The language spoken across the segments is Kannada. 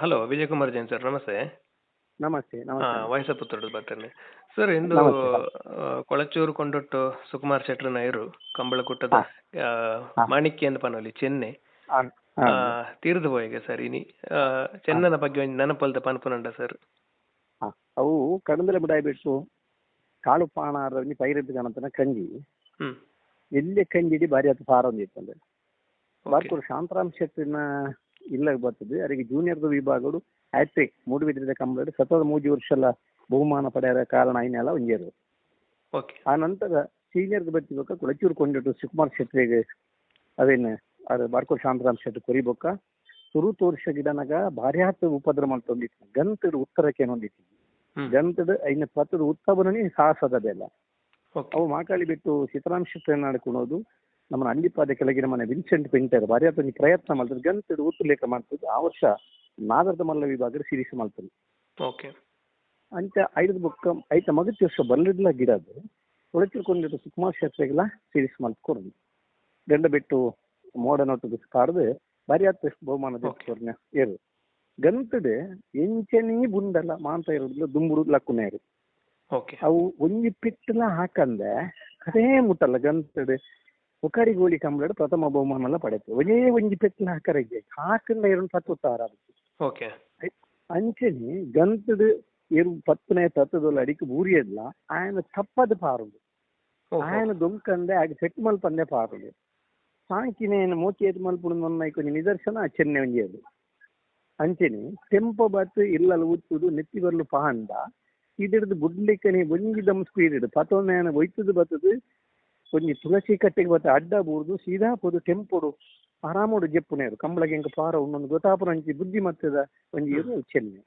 ಹಲೋ ವಿಜಯ್ ಕುಮಾರ್ ಜೈನ್ ಸರ್ ನಮಸ್ತೆ. ನಮಸ್ತೆ ನಮಸ್ತೆ ವಯಸ್ಸ ಪುತ್ರ ಬರ್ತೇನೆ. ಸರ್ ಇಂದು ಕೊಳಚೂರು ಕೊಂಡೊಟ್ಟು ಸುಕುಮಾರ್ ಶೆಟ್ರ ನಾಯರು ಕಂಬಳಕುಟ್ಟದ. ಮಾಣಿಕ್ಯ ಅಂತ ಪನೊಲಿ ಚೆನ್ನೆ. ತೀರ್ದು ಹೋಯಿಗೆ ಸರ್ ಇನಿ. ಚೆನ್ನನ ಬಗ್ಗೆ ಒಂದು ನೆನಪಲ್ದ ಪನ್ಪುನಂಡ ಸರ್. ಅವು ಕಡಂದಲೆ ಬಿಡಾಯ್ ಬಿಟ್ಟು ಕಾಳು ಪಾಣಾರನಿ ಪೈರದ್ದು ಕಾಣತನ ಕಂಜಿ ಎಲ್ಲಿ ಕಂಜಿಡಿ ಬಾರಿ ಅದು ಸಾರ ಒಂದಿತ್ತಂದ್ರೆ ಬಾರ್ಕೂರು ಶಾಂತರಾಮ್ ಶೆಟ್ಟಿನ ಇಲ್ಲ ಬರ್ತದೆ. ಅವರಿಗೆ ಜೂನಿಯರ್ದು ವಿಭಾಗಗಳು ಹ್ಯಾಟ್ರಿಕ್ ಮೂಡುಬಿದ್ರೆದ ಕಂಬಳ ಸತತ ಮೂಜಿ ವರ್ಷ ಎಲ್ಲ ಬಹುಮಾನ ಪಡೆಯರ ಕಾರಣ ಐನೆಲ್ಲ ಒಂಜೇರು. ಓಕೆ ಆ ನಂತರ ಸೀನಿಯರ್ಗೆ ಬರ್ತಿಬೇಕ ಕೊಳಚೂರು ಕೊಂಡಿಟ್ಟು ಶಿವಕುಮಾರ್ ಶೆಟ್ರಿಗೆ ಅದೇನು ಅದು ಬಾರ್ಕೋ ಶಾಂತರಾಮ್ ಶೆಟ್ಟಿ ಕೊರಿಬೇಕ ಸುರು ತೋರ್ಷ ಗಿಡನಾಗ ಭಾರಿ ಹತ್ತು ಉಪದ್ರ ಮಾಡ್ತೊಂದಿತ್ತು ಗಂತದ ಉತ್ತರಕ್ಕೆ ಏನೊಂದಿತ್ತು ಹ್ಮ್. ಗಂತದ ಐನ ಪತ್ರದ ಉತ್ತಮನೇ ಸಾಹಸದ ಓಕೆ ಅವು ಮಾಕಾಳಿ ಬಿಟ್ಟು ಸೀತಾರಾಮ್ ಶೆಟ್ಟಿ ನಡ್ಕೊಳೋದು ನಮ್ಮ ಅಂಡಿಪಾದ ಕೆಳಗಿನ ಮನೆ ವಿನ್ಸೆಂಟ್ ಪೆಂಟರ್ ಬಾರಿ ಆತನಿಗೆ ಪ್ರಯತ್ನ ಮಾಡ್ತಾರೆ. ಗಂತಡು ಉತ್ತು ಲೇಖ ಮಾಡ್ತದೆ ಆ ವರ್ಷ ನಾಗರದ ಮಲ್ಲ ವಿಭಾಗದ ಸಿರೀಸ್ ಮಾಡ್ತಾರೆ. ಓಕೆ. ಅಂತ ಐದು ಬುಕ್ಕ ಐತ ಮಗತಿ ವರ್ಷ ಬಲ್ಲಡ್ಲ ಗಿಡದು ಉಳಚಿರ್ಕೊಂಡಿರೋ ಸುಕುಮಾರ್ ಶಾಸ್ತ್ರಿಗೆಲ್ಲ ಸಿರೀಸ್ ಮಾಡ್ಕೊಡ್ದು. ಗಂಡ ಬಿಟ್ಟು ಮೋಡ ನೋಟದ ಕಾಡ್ದು ಬಾರಿ ಆತ ಬಹುಮಾನ. ಏರು ಗಂತಡೆ ಎಂಚನೇ ಬುಂಡಲ್ಲ ಮಾಂತ ಇರೋದಿಲ್ಲ ದುಂಬುಡು ಲಕ್ಕುನೇ ಇರು ಅವು ಒಂಜಿ ಪಿಟ್ಟಲ ಹಾಕಂದೆ ಅದೇ ಮುಟ್ಟಲ್ಲ ಗಂತಡು. ಪುಕಾರಿ ಗೋಲಿ ಕಂಬಳದ ಪ್ರಥಮ ಬಹುಮಾನ ಪಡೆತು ಒಂದೇ ಒಂಜಿ ಪೆತ್ತಿನ ಹಾಕರಗೆ ಹಾಕಂಡ ಎರಡು ತತ್ತು ತಾರ ಓಕೆ ಅಂಚನೆ ಗಂತದ ಎರಡು ಪತ್ತನೇ ತತ್ತದೊಲ್ಲ ಅಡಿಕೆ ಬೂರಿಯಲ್ಲ ಆಯನ ತಪ್ಪದ ಪಾರುದು ಆಯನ ದೊಂಕಂದೆ ಆಗ ಸೆಟ್ ಮಲ್ಪಂದೆ ಪಾರುದು ಸಾಂಕಿನೇನು ಮೋಚಿ ಏತ್ ಮಲ್ಪುಡು ನನ್ನ ಕೊಂಚ ನಿದರ್ಶನ ಚೆನ್ನೆ ಒಂಜಿ ಅದು ಅಂಚನೆ ತೆಂಪ ಬತ್ತು ಇಲ್ಲಲು ಉತ್ತುದು ನೆತ್ತಿ ಬರ್ಲು ಪಹಂಡ ಇದಿಡ್ದು ಗುಡ್ಲಿಕ್ಕನೆ ಒಂಜಿ ದಮ್ ಸ್ಪೀಡ್ ಇಡು ಪತೊಂದೇನ ಒಯ್ತದು ಬತ್ತದು ಒಂಜಿ ತುಳಸಿ ಕಟ್ಟೆಗ್ ಬತ್ತ ಅಡ್ಡ ಬೂರ್ದು ಸೀದಾ ಪೋದು ಟೆಂಪೊಡು ಆರಾಮೋಡು ಜೆಪ್ಪುನೇರು. ಕಂಬಳಗೆ ಹೆಂಗ ಪಾರ ಉಂಡೊಂದು ಗೊತ್ತಾಪುರ ಅಂಚಿ ಬುದ್ಧಿ ಮತ್ತದ ಒಂಜಿ ಇರು ಚೆನ್ನೆ.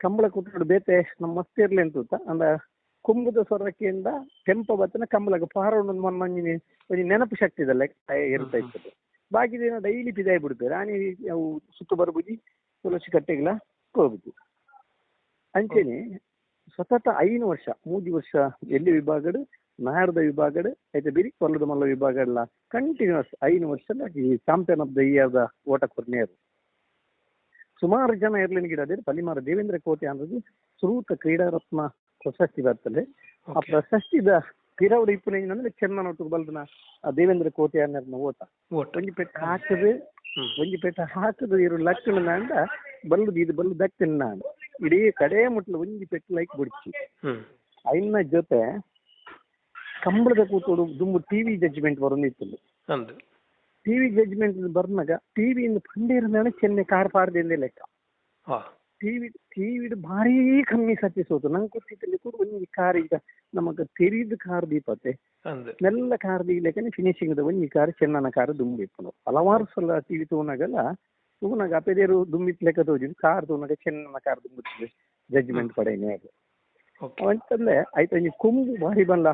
ಕಂಬಳ ಕುಟ್ಟುಡು ಬೇತೆ ನಮ್ಮ ಮಸ್ತ್ ಇರ್ಲಿ ಅಂತ ಅಂದ ಕುಂಭದ ಸ್ವರಕ್ಕಿಂದ ಕೆಂಪ ಬತ್ತನ ಕಂಬಳಗ ಪಾರ ಉಣ್ಣೊಂದು ಮನ್ ಮಂಜಿನಿ ಒಂಜಿ ನೆನಪು ಶಕ್ತಿ ಇದಲ್ಲ ಇರ್ತಾ ಇರ್ತದೆ. ಬಾಕಿ ದಿನ ಡೈಲಿ ಪಿದಾಯಿ ಬಿಡ್ತೇವೆ ರಾಣಿ ಅವು ಸುತ್ತು ಬರ್ಬುದಿ ತುಳಸಿ ಕಟ್ಟೆಗಳ ಹೋಗುದು ಅಂಚೆನೆ ಸತತ ಐನು ವರ್ಷ ಮೂರು ವರ್ಷ ಎಲ್ಲಿ ವಿಭಾಗಡು? ನಾರದ ವಿಭಾಗಡ್ ಐತೆ ಬಿರಿ ಕೊಲ್ಲದ ಮಲ್ಲ ವಿಭಾಗ ಎಲ್ಲ ಕಂಟಿನ್ಯೂಸ್ ಐನು ವರ್ಷ ಈ ಚಾಂಪಿಯನ್ ಆಫ್ ದ ಇಯರ್ದ ಓಟ ಕೊರ್ನೇರು ಸುಮಾರು ಜನ ಇರ್ಲಿನ ಗಿಡ ಅದೇ ಪಲಿಮಾರ ದೇವೇಂದ್ರ ಕೋಟೆ ಅನ್ನೋದು ಶ್ರೂತ ಕ್ರೀಡಾರತ್ನ ಪ್ರಶಸ್ತಿ ಬರ್ತದೆ. ಆ ಪ್ರಶಸ್ತಿದ ಕ್ರೀಡಾವಡಿ ಇಪ್ಪು ಅಂದ್ರೆ ಚೆನ್ನ ಒಟ್ಟು ಬಲ್ದನ ಆ ದೇವೇಂದ್ರ ಕೋಟೆ ಅನ್ನೋದನ್ನ ಓಟ. ಒಂಜಿ ಪೆಟ್ಟ ಹಾಕದು ಒಂಜಿ ಪೆಟ್ಟ ಹಾಕದು ಇರು ಲಕ್ಷಣ ನಾಂಡ ಬಲ್ಲದು ಇದು ಬಲ್ಲು ದಕ್ಕನ್ನ ಇಡೀ ಕಡೆ ಮುಟ್ಲು ಒಂಜಿ ಪೆಟ್ಟು ಲೈಕ್ ಬಿಡ್ಚಿ. ಹ್ಮ್. ಐನ ಜೊತೆ ಕಂಬಳದ ಕೂತೋಡು ದುಂಬು ಟಿವಿ ಜಡ್ಜ್ಮೆಂಟ್ ಬರೋದಿತ್ತು ಅಂದು ಟಿವಿ ಜಡ್ಜ್ಮೆಂಟ್ ಬರ್ನಾಗ ಟಿವಿಯಿಂದ ಪಂಡೇರನಾണ് ಚೆನ್ನೈ ಕಾರ್ ಪಾರ್ದಿಂದ ಲೆಕ್ಕ. ಟಿವಿ ಟಿವಿ ಭಾರಿ ಕಮ್ಮಿ ಸತ್ಯ ಸೋತು ನಂಗೆ ಗೊತ್ತಿತ್ತಲ್ಲಿ ಕೂಡ ಒಂಜಿ ಕಾರ್ ಈಗ ನಮಗೆ ತೆರಿದ ಕಾರ್ ದೀಪತೆ ನೆಲ್ಲ ಮೆಲ್ಲ ಕಾರ್ ದೀಲೆಕ್ಕನೆ ಫಿನಿಶಿಂಗ್ ಒಂಜಿ ಕಾರ್ ಚೆನ್ನನ ಕಾರ್ ದುಂಬು ಇಪ್ಪನು ಹಲವಾರು ಸಲ ಟಿವಿ ತೋನಾಗಲ್ಲ ತೂನಾಗ ಅಪೆದೇರು ದುಂಬಿತ್ ಲೆಕ್ಕ ತೋಜಿದ್. ಕಾರ್ ತೋನಾಗ ಚೆನ್ನನ ಕಾರ್ ದುಂಬಿತ್ತು ಜಡ್ಜ್ಮೆಂಟ್ ಪಡೆಯನೇ ಅದು. ಅಂತಂದ್ರೆ ಆಯ್ತು ಒಂಜಿ ಕೊಂಬು ಭಾರಿ ಬಂದ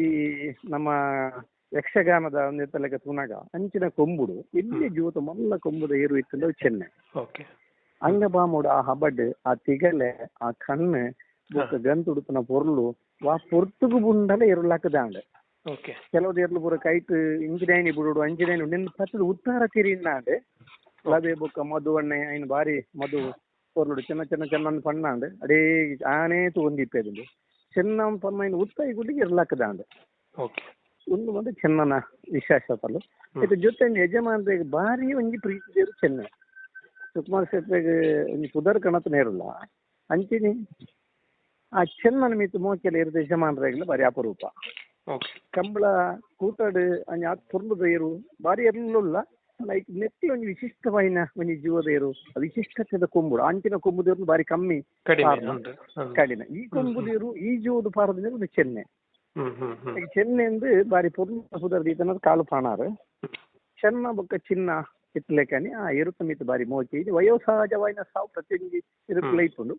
ಈ ನಮ್ಮ ಯಕ್ಷಗಾನದ ಒಂದು ಲೆಕ್ಕ ತೂನಾಗ ಅಂಚಿನ ಕೊಂಬುಡು ಎಲ್ಲಿ ಜೂತ ಮಲ್ಲ ಕೊಂಬುದ ಏರು ಇತ್ತಂದ್ರೆ ಚೆನ್ನೈ. ಓಕೆ. ಅಂಗಬಾಮುಡು ಆ ಹಬಡ್ ಆ ತಿಗಲೆ ಆ ಕಣ್ಣು ಬೊಕ್ಕ ಗಂತುಡುತನ ಪೊರ್ಲು ವಾ ಪೊರ್ತುಗು ಬುಂಡಲ ಎರುಲಾಕದಾಂಡ್ ಓಕೆ. ಕೆಲವು ಎರ್ಲು ಪೂರ ಕೈಟ್ ಇಂಜಿನೈನಿ ಬಿಡುಡು ಅಂಜಿನೈನಿ ನಿನ್ನ ಪತ್ತದ ಉತ್ತಾರ ತಿರಿನಾಂಡ್ ಲಬೆ ಬೊಕ್ಕ ಮಧು ಅಣ್ಣೆ ಐನ್ ಬಾರಿ ಮಧು ಪೊರ್ಲುಡು ಚೆನ್ನ ಚೆನ್ನ ಚೆನ್ನ ಪಣ್ಣಾಂಡ್. ಅಡೇ ಆನೇ ತಗೊಂಡಿಪ್ಪೇದು ಚೆನ್ನ ಪನ್ನ ಉತ್ತಾಯಿ ಗುಡ್ಡಿಗೆ ಇರ್ಲಾಕದಾಂಡ್ ಓಕೆ ಒಂದು ಒಂದು ಚೆನ್ನನ ವಿಶೇಷ ಪಲ್ಲು ಇದು ಜೊತೆ ಯಜಮಾನ್ರಿಗೆ ಭಾರಿ ಒಂಜಿ ಪ್ರೀತಿ ಚೆನ್ನ ಸುಕುಮಾರ್ ಶೆಟ್ರಿಗೆ ಒಂಜಿ ಪುದರ್ ಕಣತನ ಇರಲ್ಲ ಅಂಚಿನಿ ಆ ಚೆನ್ನನ ಮಿತ್ತು ಮೋಕೆಲ ಇರದ ಯಜಮಾನ್ರೆಗ್ಲ ಬಾರಿ ಅಪರೂಪ ಓಕೆ ಕಂಬಳ ಕೂತಾಡು ಅಂಜ ಆತ್ ಪೊರ್ಲುದ ಏರು ಬಾರಿ ಎರ್ಲುಲ್ಲ ಲೈಕ್ ನೆಕ್ಲಿ ಒಂದು ವಿಶಿಷ್ಟವಾಯಿನ ಒಂಜಿ ಜೀವದ ಏರು ವಿಶಿಷ್ಟತೆದ ಕೊಂಬುಡು ಅಂಚಿನ ಕೊಂಬುದೇರು ಬಾರಿ ಕಮ್ಮಿ ಕಡಿಮೆ ಈ ಕೊಂಬುದೇರು ಈ ಜೀವದ ಪಾರದಿಂದ ಒಂದು ಚೆನ್ನೆ. ಚೆನ್ನೆ ಎಂದು ಬಾರಿ ಪೊರ್ಣ ಕಾಲು ಪಾಣಾರು ಚೆನ್ನ ಬೊಕ್ಕ ಚಿನ್ನ ಇತ್ಲೆಕನಿ ಆ ಎರುತ ಮಿತ್ ಬಾರಿ ಮೋಚಿ. ಇದು ವಯೋಸಹಜವಾಯಿನ ಸಾವು ಪ್ರತಿಯೊಂದು ಇರುತ್ತಲ ಇಪ್ಪುಂಡು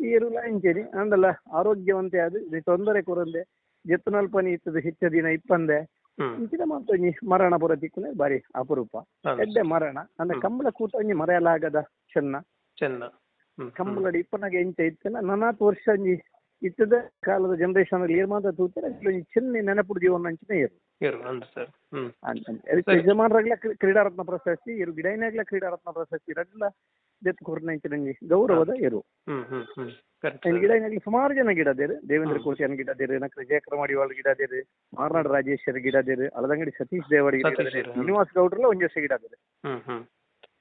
ಈ ಎರುಲ ಇಂಚೇನಿ ಅಂದಲ್ಲ ಆರೋಗ್ಯವಂತೆ ಅದು ತೊಂದರೆ ಕೊರಂದೆ ಜೆತ್ತುನಲ್ಪನಿ ಇತ್ತದ ಹೆಚ್ಚ ದಿನ ಇಪ್ಪಂದೆ ಇಂಚಿನ ಮಾತೊಂಜಿ ಮರಣ ಪುರ ತಿಕ್ಕುನೆ ಬಾರಿ ಅಪರೂಪ. ಎಡ್ಡೆ ಮರಣ. ಅಂದ್ರೆ. ಕಂಬಳ ಒಂಜಿ ಮರೆಯಲಾಗದ ಚೆನ್ನ ಚೆನ್ನ. ಕಂಬಳಡಿ ಇಪ್ಪನಾಗ ಎಂಚ ಇತ್ತಲ್ಲ ನನಾತ್ ವರ್ಷ ಅಂಜಿ ಇತ್ತದ ಕಾಲದ ಜನರೇಷನ್ ಅಲ್ಲಿ ಏರ್ ಮಾತ್ರ ತೂತಾರೆ ಚೆನ್ನ ನೆನಪುಡು ಜೀವನ ಅಂಚಿನ ಇರು ಯಜಮಾನರಾಗ್ಲ ಕ್ರೀಡಾರತ್ನ ಪ್ರಶಸ್ತಿ ಇರು ಗಿಡೈನಾಗ್ಲ ಕ್ರೀಡಾರತ್ನ ಪ್ರಶಸ್ತಿ ಇರಲ್ಲ ದೆತ್ ಕೊರ್ನಂಚಿನಂಜಿ ಗೌರವದ ಎರು ಗಿಡ ಇನ್ನಲ್ಲಿ ಸುಮಾರು ಜನ ಗಿಡ ದೇರು ದೇವೇಂದ್ರ ಕೋಶಿಯನ್ ಗಿಡ ದೇರು ನಕ್ರ ಜಯಕರ ಗಿಡ ದೇರು ಮಾರ್ನಾಡ್ ರಾಜೇಶ್ವರ ಗಿಡದೇರು ಅಲದಂಗಡಿ ಸತೀಶ್ ದೇವಡಿ ದೇವರು. ಶ್ರೀನಿವಾಸ್ ಗೌಡ್ರಲ್ಲ ಒಂಜ್ ವರ್ಷ ಗಿಡದೇರು ಹ್ಮ್ ಹ್ಮ್.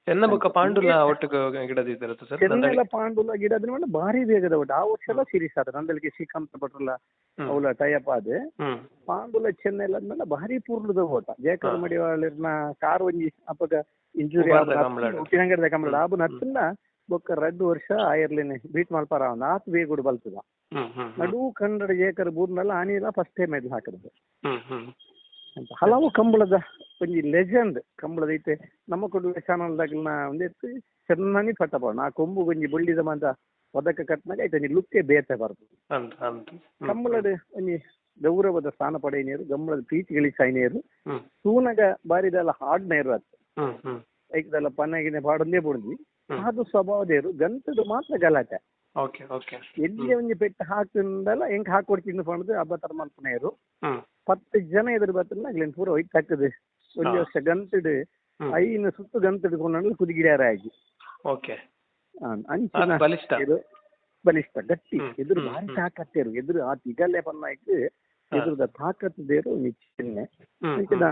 ಚೆನ್ನ ಬೊಕ್ಕ ಪಾಂಡುಲ ಒಟ್ಟು ಗಿಡದಿದ್ದಾರತ್ತ ಸರ್? ಚೆನ್ನೆಲ್ಲ ಪಾಂಡುಲ ಗಿಡದ ಮೇಲೆ ಭಾರಿ ಬೇಗದ ಒಟ್ಟು. ಆ ವರ್ಷ ಎಲ್ಲ ಸೀರೀಸ್ ಆದ ನಂದಲಿಗೆ ಶ್ರೀಕಾಂತ ಭಟ್ರಲ್ಲ ಹ್ಮ್. ಅವಳ ಟೈಅಪ್ ಆದ. ಪಾಂಡುಲ ಚೆನ್ನೆಲ್ಲ ಆದ್ಮೇಲೆ ಭಾರಿ ಪೂರ್ಣದ ಓಟ ಜಯಕರ ಮಡಿವಾಳರ್ನ ಕಾರ್ ಒಂಜಿ ಅಪ್ಪಗ ಇಂಜುರಿ. ಉಪ್ಪಿನಂಗಡದ ಕಂಬಳ ಆಬು ನತ್ತನ್ನ ಬೊಕ್ಕ ರಡ್ಡ್ ವರ್ಷ ಆಯೆರ್ಲೆನೆ ಬೀಟ್ ಮಲ್ಪಾರ ಅವನ. ಆತ್ ಬೇಗುಡು ಬಲ್ತದ. ನಡು ಕನ್ನಡ ಏಕರ್ ಬೂರ್ನಲ್ಲ ಆನಿಲ್ಲ ಫಸ್ಟ್ ಟೈಮ್ ಮೆಡ್ಲ್ ಹಾಕಿದ್ದು ಹ್ಮ್ ಹ್ಮ್. ಅಂತ. ಹಲವು ಕಂಬಳದ ಒಂಜಿ ಲೆಜೆಂಡ್ ಕಂಬಳದ ಐತೆ. ನಮ್ಮ ಕೊಡುವೆ ಚಾನಲ್ದಾಗಲ್ನ ಒಂದೆತ್ತು ಚೆನ್ನಾಗಿ ಪಟ್ಟಪ ನಾ ಕೊಂಬು ಒಂಜಿ ಬುಳ್ಳಿದ ಮಂತ ಒದಕ ಕಟ್ನಾಗ ಐತೆ. ಒಂಜಿ ಲುಕ್ಕೆ ಬೇತೆ ಅಂತ ಕಂಬಳದ ಒಂಜಿ ಗೌರವದ ಸ್ಥಾನ ಪಡೆಯನೇರು ಗಂಬಳದ ಪ್ರೀತಿ ಗಳಿಸಾಯಿನೇರು ಸೂನಗ ಬಾರಿದೆಲ್ಲ ಹಾಡ್ನೇರು ಅತ್ತು ಐಕದಲ್ಲ ಬಾಡೊಂದೇ ಪನ್ನಗಿನ ಪಾಡೊಂದೇ ಬುಡ್ದಿ ಹ್ಮ್. ಅದು ಸ್ವಭಾವದೇರು ಗಂಟದು ಮಾತ್ರ ಗಲಾಟೆ. Okay okay. ಎಲ್ಲಿ ಒಂಜಿ ಪೆಟ್ಟು ಹಾಕಿಂದಲ್ಲ ಹೆಂಗ್ ಹಾಕೊಡ್ತೀನಿ ಅನ್ನೋದು ಹಬ್ಬ ತರ ಮಲ್ಪನೇರು ಪತ್ತು ಜನ ಎದುರು ಬತ್ತಲ್ಲ ಅಗ್ಲೇನ್ ಪೂರ ಒಯ್ತು ಹಾಕದು ಹಾ. ವರ್ಷ ಗಂತಡು ಐನ ಸುತ್ತು ಗಂತಡ್ಕೊಂಡು ಕುದಿಗಿಡ್ಯಾರ ಆಗಿ. ಓಕೆ. ಅಂಚಿನ ಬಲಿಷ್ಠ. ಗಟ್ಟಿ. ಎದುರು ಭಾರಿ. ತಾಕತ್ತೇರು ಎದುರು ಆ ತಿಗಲ್ಲೆ ಪನ್ನಾಯ್ತು ಆಯ್ತು ಎದುರುದ ತಾಕತ್ತದೇರು ನಿಚ್ಚನೆ ಹ್ಮ್ ಅಂಚಿನ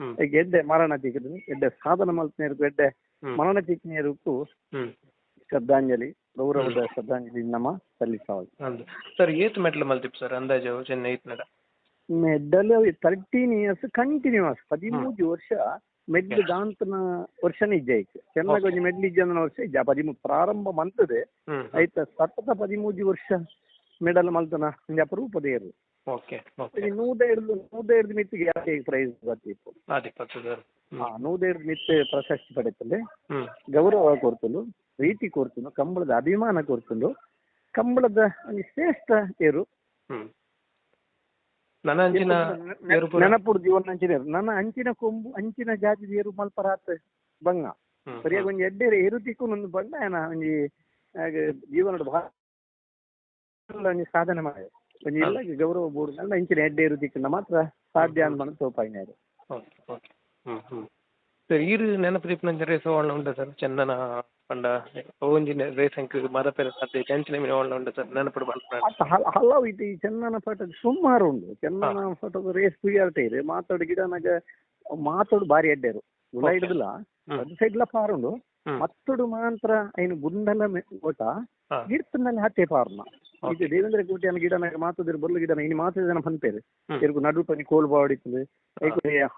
ಹ್ಮ್. ಈಗ ಎಡ್ಡೆ ಮರಣ ತೆಗೆದ್ರು ಎಡ್ಡೆ ಸಾಧನ ಮಲ್ಪನೇರು ಎಡ್ಡೆ. ಹ್ಮ್. ಶ್ರದ್ಧಾಂಜಲಿ ಗೌರವದ ಶ್ರದ್ಧಾಂಜಲಿ ನಮ್ಮ ಸಲ್ಲಿಸಿ ಸರ್ ಏತ್ ಮೆಟ್ಲು ಮಲ್ತಿಪ್ ಸರ್ ಅಂದಾಜು ಚೆನ್ನೈ ಐತ್ನಡ ಮೆಡಲ್ ತರ್ಟೀನ್ ಇಯರ್ಸ್ ಕಂಟಿನ್ಯೂಸ್ ಪದಿಮೂರು ವರ್ಷ ಮೆಡ್ಲ್ ದಾಂತನ ವರ್ಷನೇ ಇಜ್ಜೆ ಐತೆ ಚೆನ್ನಾಗಿ ಒಂಜಿ ಮೆಡ್ಲ್ ಇಜ್ಜನ ವರ್ಷ ಇಜ್ಜ ಪದಿಮೂರು ಪ್ರಾರಂಭ ಮಂತದೆ. ಆಯ್ತಾ ಸತತ ಪದಿಮೂರು ವರ್ಷ ಮೆಡಲ್ ಮಲ್ತನ ಅಪರೂಪದ ಏರು ಓಕೆ ಓಕೆ ಒಂಜಿ ನೂದ ಹಿಡ್ದು ನೂದ ಹಿಡ್ದು ಮಿತ್ತಿಗೆ ಯಾಕೆ ಪ್ರೈಸ್ ಬರ್ತಿತ್ತು? ಆದಿಪ್ಪತ್ತು ಸರ್ ಆ ನೂದ ಹಿಡ್ದು ಪ್ರಶಸ್ತಿ ಪಡೆತಲ್ಲಿ ಗೌರವ ಕೊಡ್ತಲು ಪ್ರೀತಿ ಕೊಡ್ತಲು ಕಂಬಳದ ಅಭಿಮಾನ ಕೊಡ್ತಲು ಕಂಬಳದ ಒಂದು ಶ್ರೇಷ್ಠ ಏರು. ನನ್ನ ಅಂಚಿನ ನೆನಪುಡು ಜೀವನ ಅಂಚಿನ ಏರು. ನನ್ನ ಅಂಚಿನ ಕೊಂಬು ಅಂಚಿನ ಜಾತಿ ಏರು ಮಲ್ಪರಾತ್ ಬಂಗ. ಸರಿಯಾಗಿ ಒಂಜಿ ಎಡ್ಡೆ ಏರು ತಿಕ್ಕು ಒಂದು ಬಂಡ ಏನ ಒಂಜಿ ಜೀವನದ ಬಹಳ ಒಂಜಿ ಸಾಧನೆ ಮಾಡಿ ಇಲ್ಲ ಗೌರವ ಬೋರ್ಡ್ ಇಂಚಿನ ಎಡ್ಡೆ ಏರು ಮಾತ್ರ ಸಾಧ್ಯ ಅಂತ ತೋಪಾಯಿನಾರು ಓಕೆ ಓಕೆ. ಹ್ಮ್ ಹ್ಮ್. ಸರ್ ಈರು ನೆನಪು ರೇಸ್ ಒಳ್ಳೆ ಉಂಟು ಸರ್? ಚಂದನ ಪಂಡ ಒಂಜಿ ರೇಸ್ ಅಂಕ್ ಮದಪೆರ ಸಾಧ್ಯ ಅಂಚಿನ ಮೀನು ಒಳ್ಳೆ ಉಂಟು ಸರ್? ನೆನಪು ಬಂದ ಅತ್ತ ಹಲ- ಹಲವು ಇದು ಈ ಚೆನ್ನನ ಫೋಟೋ ಸುಮಾರು ಉಂಡು ಚಂದನ ಫೋಟೋ ರೇಸ್ ಕುಯ್ಯಾರ್ಟ ಇದೆ. ಮಾತಾಡು ಗಿಡನಾಗ ಮಾತಾಡು ಬಾರಿ ಎಡ್ಡೆರು. ಗುಣ. ಹಿಡಿದಿಲ್ಲ ಹ್ಮ್. ಅದು ಸೈಡ್ಲ ಹ್ಮ್. ಮತ್ತೊಡು ಮಾತ್ರ ಏನು ಗುಂಡಲ ಓಟ. ಗಿಡ್ತನಲ್ಲಿ ಹತ್ತೆ ಪಾರ್ನ. ಇದು. ದೇವೇಂದ್ರ ಕೋಟಿಯನ ಗಿಡನಾಗ ಮಾತಾದಿರು ಬರ್ಲು ಗಿಡನ ಇನ್ನು ಮಾತಾದ ಜನ ಹ್ಮ್. ಎರ್ಗು ನಡು ಪನಿ ಕೋಲ್ ಬಾಡಿತ್ತು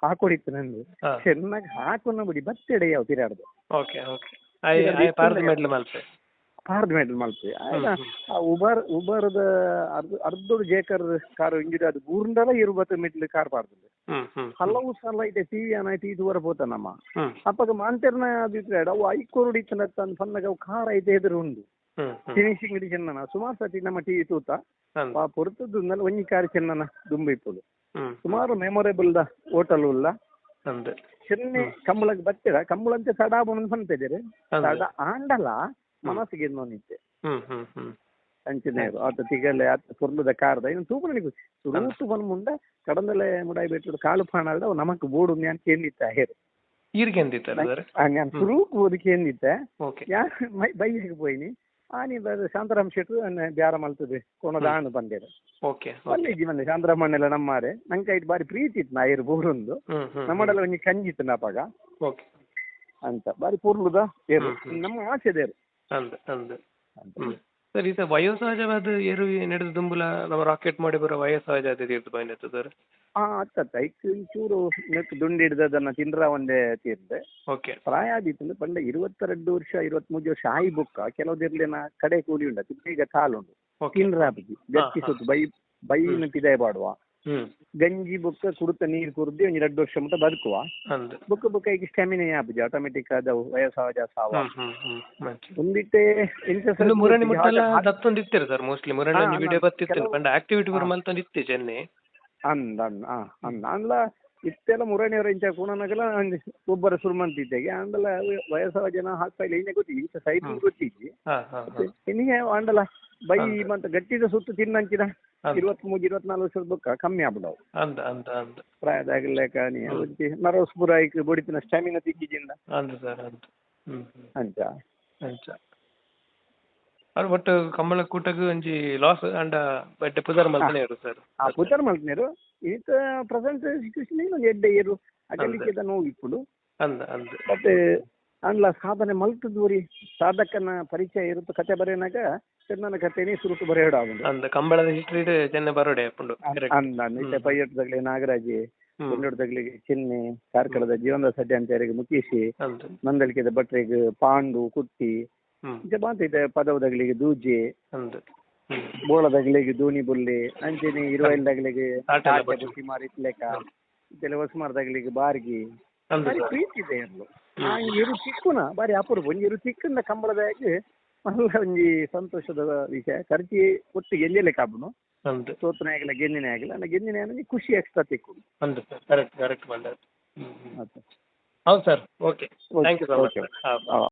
ಹಾಕೊಡಿತ್ತು ನಂದು. ಚೆನ್ನಾಗಿ ಹಾಕೊನ್ನ ಬಿಡಿ ಬತ್ತೆಡೆ ಯಾವ ತಿರಾಡ್ದು ಓಕೆ ಓಕೆ. ಪಾರ್ದ ಮೆಡ್ಲ್ ಮಲ್ಪೆ. ಉಬರ್ ಉಬರ್ದ ಅರ್ಧ ಅರ್ಧೋಡು ಜೇಕರ್ ಕಾರ್ ಇಂಜಿಡ ಅದು ಗೂರ್ಂಡಲ ಇರುಬತ್ತ ಮಿಡ್ಲ್ ಕಾರ್ ಹ್ಮ್ ಹಲವು ಸಲ ಐತೆ ಟಿವಿ ಅನ್ನ ಇದು ವರ ನಮ್ಮ. ಹ್ಮ್. ಅಪ್ಪಗ ಮಾಂತೆರ್ನ ಅಭಿಪ್ರಾಯ ಅವು ಐಕೋರುಡಿ ಇತ್ತನ ತಂದು ಪನ್ನಗ ಅವು ಖಾರ ಐತೆ ಎದುರು ಉಂಡು ಫಿನಿಶಿಂಗ್ ಚೆನ್ನನ. ಸುಮಾರು ಸತಿ ನಮ್ಮ ಟಿವಿ ತೂತ. ಪೊರ್ತದ್ದು ಉಂದಲ್ಲ ಒಂಜಿ ಕಾರ್ ಚೆನ್ನನ ದುಂಬಿಪ್ಪುಡು ಸುಮಾರು ಮೆಮೊರೇಬಲ್ ದ ಹೋಟೆಲ್ ಉಲ್ಲ. ಚೆನ್ನೆ ಕಂಬಳಕ್ಕೆ ಬರ್ತೀರ? ಕಂಬಳಂತೆ ಸಡಾಬು ಅಂತ ಅಂದ್ ತಡ ಆಂಡಲ ಮನಸ್ಸಿಗೆ ನೋನಿತ್ತೆ ಆತ ಪೊರ್ಲುದ ಕಾರ್ದ ಇನ್ನು ತೂಪನಿಗೆ ರೂಟು ಬಂದ್ ಮುಂಡ ಕಡಂದಲೆ ಮುಡಾಯಿ ಬೆಟ್ಟುಡು ಕಾಲು ಪಾಣಲ್ದ ನಮಕ್ ಬೋಡು ನ್ಯಾನ್ ಕೇಂದಿತ್ತ ಹೇರು. ಈರ್ಗೆಂದಿತ್ತ ನ್ಯಾನ್ ಸುರೂಕ್ ಓದಿ ಕೇಂದಿತ್ತೆ ಓಕೆ. ಯಾ ಬೈಯಿಗೆ ಪೋಯಿನಿ ಆನಿ ಶಾಂತರಾಮ್ ಅನ್ನ ಬ್ಯಾರ ಮಲ್ತದೆ ಕೋಣದ ಆಣು ಬಂದೇರು ಓಕೆ ಬಂದೆ ಶಾಂತರಾಮ್ ಶಾಂತರಾಮಣ್ಣೆಲ್ಲ ನಮ್ಮಾರೆ. ನಂಗೆ ಐಟ್ ಬಾರಿ ಪ್ರೀತಿ ಇತ್ತು ನಾ ಇರು ಬೋರೊಂದು. ನಮ್ಮಡೆಲ್ಲ ಒಂಜಿ ಕಂಜಿತ್ತು ನಾಪಾಗ ಓಕೆ. ಅಂತ ಬಾರಿ ಪೂರ್ಲುದ ಏರು ನಮ್ಮ ಆಚೆ ನಮ್ಮ ಅಂದ ಅಂದ ಅಂದ್. ಹ್ಮ್. ಸರ್ ಇದು ವಯೋಸಹಜವಾದ ಏರು ನಡೆದು ದುಂಬುಲ ನಮ್ಮ ರಾಕೆಟ್ ಮಾಡಿ ಬರೋ ವಯೋಸಹಜ ತೀರ್ದು ಬಂದಿತ್ತು ಸರ್. ಆ ಅತ್ತ ಚೂರು ನೆಕ್ ದುಂಡು ಹಿಡ್ದದನ್ನ ತಿಂದ್ರ ಒಂದೇ ತೀರ್ದೆ ಓಕೆ. ಪ್ರಾಯ ಆದಿತ್ತು ಪಂಡ ಇರುವತ್ತೆರಡು ವರ್ಷ ಇರುವತ್ಮೂರು ವರ್ಷ ಆಯಿ ಬುಕ್ಕ. ಕೆಲವುದಿರ್ಲಿನ ಕಡೆ ಕೂಲಿ ಉಂಡ ಈಗ ಕಾಲು ಉಂಡು ತಿಂದ್ರ ಬುದ್ಧಿ ಗಟ್ಟಿ ಸುತ್ತು ಬೈ ಬೈನ ಪಿದಾಯ ಪಾಡುವ ಹ್ಮ್ ಗಂಜಿ ಬುಕ್ಕ ಕುಡುತ್ತ ನೀರು ಕುರ್ದಿ ಒಂಜಿ ಎರಡು ವರ್ಷ ಮಟ್ಟ ಬದುಕುವ. ಬುಕ್ಕ ಬುಕ್ಕ ಈಗ ಸ್ಟಾಮಿನ ಆಪುಜಿ ಆಟೋಮೆಟಿಕ್ ಆದ ವಯಸ್ಸಾವ ಸಾವ. ಹ್ಮ್ ಹ್ಮ್ ಹ್ಮ್. ಮಂచి ಒಂದಿಟ್ಟೆ ಇಂಟ್ರೆಸ್ಟ್ ಇನ್ನು ಮುರಣಿ ಮುಟ್ಟಲ್ಲ ದತ್ತೊಂದು ಇತ್ತಿರ ಸರ್ ಮೋಸ್ಟ್ಲಿ ಮುರಣಿ ವಿಡಿಯೋ ಬತ್ತಿತ್ತು ಪಂಡ ಆಕ್ಟಿವಿಟಿ ಬರ. ಮಲ್ತೊಂದು ಇತ್ತಿ ಚೆನ್ನೆ. ಅಂದ ಅಂದ ಆ ಅಂದ. ಅಂದ್ಲ ಇತ್ತೆಲ್ಲ ಮುರಣಿಯವರ ಇಂಚ ಕುಣನಗಲ ಒಬ್ಬರ ಸುರ್ಮಂತಿದ್ದೆಗೆ ಅಂದಲ ವಯಸ್ಸಾವ ಜನ ಹಾಕ್ತಾ ಇಲ್ಲ. ಗೊತ್ತಿ ಇಂಚ ಸೈಡ್ ಹ್ಮ್. ಗೊತ್ತಿದ್ದಿ. ಹಾ ಹಾ ಹಾ. ಇನ್ನಿಗೆ ಅಂಡಲ ಬೈ ಮತ್ತೆ ಮಂತ ಗಟ್ಟಿದ ಸುತ್ತು ತಿನ್ನಂಚಿನ ಹೌದು. ಇರುವತ್ಮೂರು ಇರುವತ್ನಾಲ್ಕು ವರ್ಷದ ಬುಕ್ಕ ಕಮ್ಮಿ ಆಗ್ಬಿಡವು. ಅಂತ ಅಂತ ಅಂತ ಪ್ರಾಯದಾಗಲೇಕ ನೀ ಹ್ಮ್. ಒಂಚಿ ನರವಸ್ಪುರ ಐಕ್ ಬೊಡಿತಿನ ಸ್ಟಾಮಿನ ತಿಕ್ಕಿಜಿಂದ ಅಂತ ಸರ್ ಅಂತ ಅಂತ ಅಂಚ ಅಂಚ ಅದು ಒಟ್ಟು ಕಂಬಳ ಕೂಟಕ್ಕೆ ಒಂಜಿ ಲಾಸ್ ಅಂಡ ಬಟ್ ಪುದರ್ ಮಲ್ತನೇರು ಸರ್. ಆ ಪುದರ್ ಮಲ್ತನೇರು ಈತ ಪ್ರೆಸೆಂಟ್ ಸಿಚುಯೇಷನ್ ಒಂದು ಎಡ್ಡೆ ಏರು. ಅಗಲಿಕ್ಕೆ ನೋವು ಇಪ್ಪುಡು. ಅಂದ ಅಂದ ಬಟ್ ಅಂಡ್ಲ ಸಾಧನೆ ಮಲ್ತದೂರಿ ಸಾಧಕನ ಪರಿಚಯ ಇರುತ್ತೆ ಕತೆ ಬರೆಯನಾಗ ಚೆನ್ನನ ಕಥೆನೇ ಸುರುಟು ಬರೆಯಡ ಅಂದ ಕಂಬಳದ ಹಿಸ್ಟ್ರಿ ಚೆನ್ನ ಬರೋಡೆ ಅಂದ ನಿತ್ಯ ನಾಗರಾಜಿ ಚಿನ್ನೆ ಕಾರ್ಕಳದ ಜೀವನದ ಸಡ್ಡೆ ಅಂತ ಯಾರಿಗೆ ಅಂದ. ನಂದಳಿಕೆದ ಭಟ್ರಿಗೆ ಪಾಂಡು ಕುಟ್ಟಿ ಮಾತೈತೆ ಪದವದಗಳಿಗೆ ದೂಜೆ ಬೋಳದಗಳಿಗೆ ದೋಣಿ ಬುಲ್ಲೆ ಅಂಜನಿ ಇರುವಲ್ದಾಗಲಿಗೆ ಆಟ ಲೆಕ್ಕ. ಬುಟ್ಟಿ ಇದೆಲ್ಲ ಹೊಸಮಾರದಾಗಲಿಗೆ ಬಾರ್ಗಿ. ಪ್ರೀತಿ ಇದೆ ಎಲ್ಲ ಆ ಇರು ಚಿಕ್ಕುನ ಬಾರಿ ಅಪರೂಪ. ಒಂಜಿ ಇರು ಚಿಕ್ಕಂದ ಕಂಬಳದಾಗಿ ಮಲ್ಲ ಒಂಜಿ ಸಂತೋಷದ ವಿಷಯ. ಖರ್ಚಿ ಒಟ್ಟು ಗೆಲ್ಲೆಲೆ ಕಾಬುನು ಅಂದ ಸೋತನೆ ಆಗಿಲ್ಲ ಗೆನ್ನಿನೇ ಆಗಿಲ್ಲ. ಅಲ್ಲ ಗೆನ್ನಿನೇ ಆಗಿ ಖುಷಿ ಎಕ್ಸ್ಟ್ರಾ ತಿಕ್ಕು ಅಂದ ಸರ್. ಕರೆಕ್ಟ್ ಕರೆಕ್ಟ್ ಬಂದ ಹ್ಮ್ ಹ್ಮ್. ಮತ್ತೆ ಹೌದು sir. Okay thank you sir okay